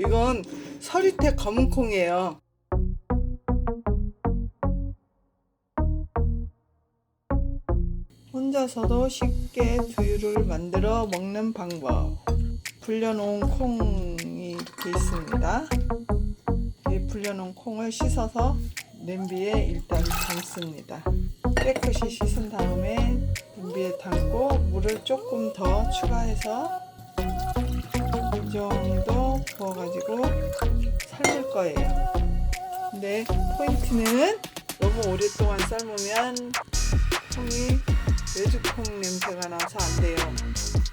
이건 서리태 검은콩이에요. 혼자서도 쉽게 두유를 만들어 먹는 방법. 불려놓은 콩이 이렇게 있습니다. 이 불려놓은 콩을 씻어서 냄비에 일단 담습니다. 깨끗이 씻은 다음에 냄비에 담고 물을 조금 더 추가해서 이 정도 부어가지고 삶을 거예요. 근데 포인트는 너무 오랫동안 삶으면 콩이 외주콩 냄새가 나서 안 돼요.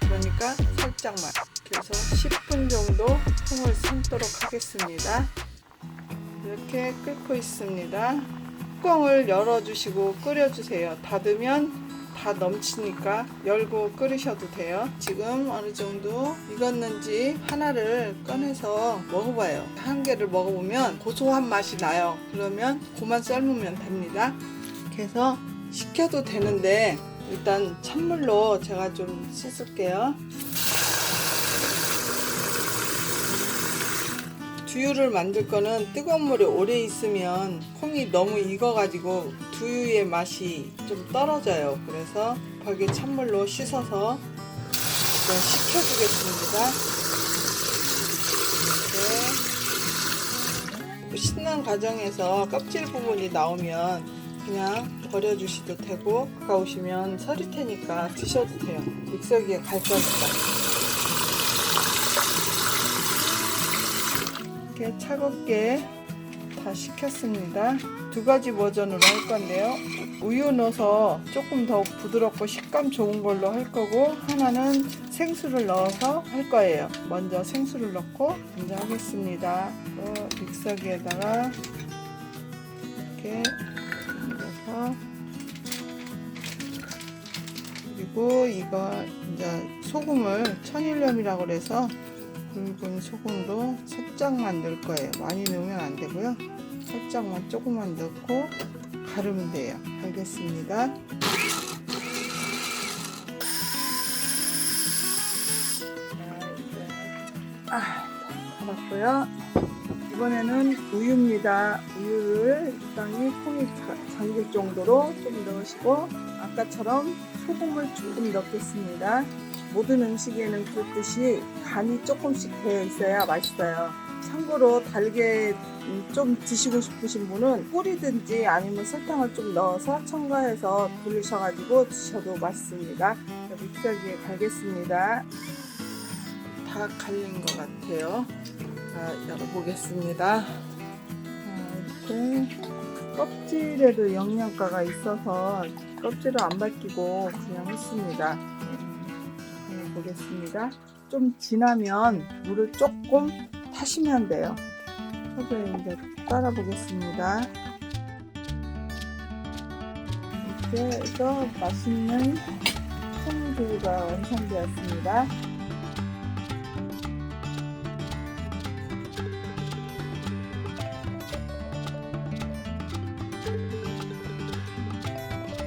그러니까 살짝만. 그래서 10분 정도 콩을 삶도록 하겠습니다. 이렇게 끓고 있습니다. 뚜껑을 열어주시고 끓여주세요. 닫으면 다 넘치니까 열고 끓이셔도 돼요. 지금 어느 정도 익었는지 하나를 꺼내서 먹어봐요. 한 개를 먹어보면 고소한 맛이 나요. 그러면 그만 삶으면 됩니다. 그래서 식혀도 되는데 일단 찬물로 제가 좀 씻을게요. 두유를 만들 거는 뜨거운 물에 오래 있으면 콩이 너무 익어가지고 두유의 맛이 좀 떨어져요. 그래서 벌게 찬물로 씻어서 좀 식혀주겠습니다. 이렇게 씻는 과정에서 껍질 부분이 나오면 그냥 버려주셔도 되고 가까우시면 서리태니까 드셔도 돼요. 믹서기에 갈 거니까. 이렇게 차갑게 다 식혔습니다. 두 가지 버전으로 할 건데요. 우유 넣어서 조금 더 부드럽고 식감 좋은 걸로 할 거고 하나는 생수를 넣어서 할 거예요. 먼저 생수를 넣고 먼저 하겠습니다. 또 믹서기에다가 이렇게 넣어서 그리고 이거 이제 소금을 천일염이라고 그래서 굵은 소금도 살짝만 넣을 거예요. 많이 넣으면 안 되고요. 살짝만 조금만 넣고 가르면 돼요. 알겠습니다. 아, 갈았고요. 이번에는 우유입니다. 우유를 적당히 자- 잠길 정도로 좀 넣으시고 아까처럼 소금을 조금 넣겠습니다. 모든 음식에는 그렇듯이 간이 조금씩 되어 있어야 맛있어요. 참고로 달게 음, 좀 드시고 싶으신 분은 꿀이든지 아니면 설탕을 좀 넣어서 첨가해서 돌리셔가지고 드셔도 맛있습니다. 믹서기에 갈겠습니다. 다 갈린 것 같아요. 자, 열어보겠습니다. 자, 이렇게 껍질에도 영양가가 있어서 껍질을 안 벗기고 그냥 했습니다. 음, 보겠습니다. 좀 지나면 물을 조금 타시면 돼요. 저도 이제 따라 보겠습니다. 이렇게 맛있는 콩두유가 완성되었습니다.